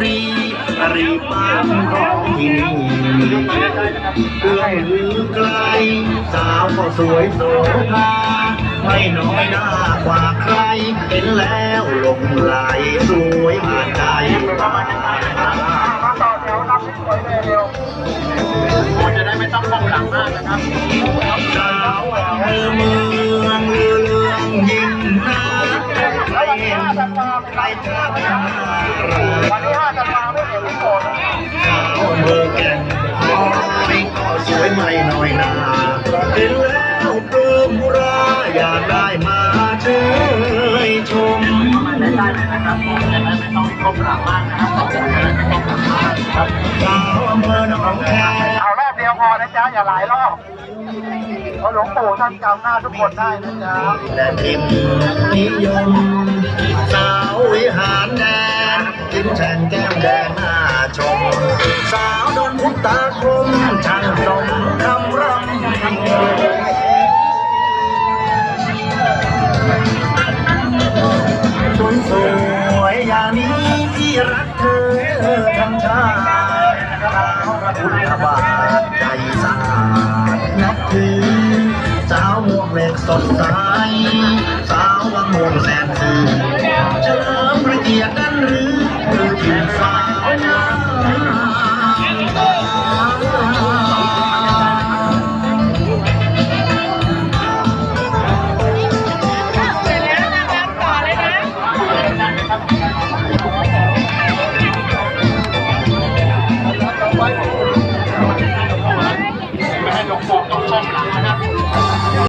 รีรีปังของที่นี่เอื้อมลือไกล สาวก็สวยโสภาไม่น้อยหน้ากว่าใคร เห็นแล้วหลงไหลสวยผ่านใจมาต่อแถวรับสวยเลยเร็วจะได้ไม่ต้องมองหลังมากนะครับสาวเธอมือ เห็นใครเจอหน้าวันที่5ธันวาไม่เห็นโกรธสาวเมืองแก่นคอยก็สวยไม่หน้อยนาเห็นแล้วปลื้มราอยากได้มาเชยชมได้เลยนะครับจะไม่ต้องก้มหลังมากนะครับสองคนจะได้ไม่ต้องหลังมากครับสาวอำเภอหนองแคเอารอบเดียวพอนะจ๊ะอย่าหลายรอบเพราะหลวงปู่ท่านจำหน้าทุกคนได้นะจ๊ะและทิมนิยม ววิหารแดนยิ้มแฉ่งแก้มแดงหน้าชม สาวโดนพุทธาคมช่างสมคำรำสวยสวยอย่างนี้ที่รักเธอทั้งชาติสาวพระพุทธบาทใจสะอาดนับถือสาวม่วงเหล็กสดใส สาววังม่วงแสนซื่อ เกียกันหรือ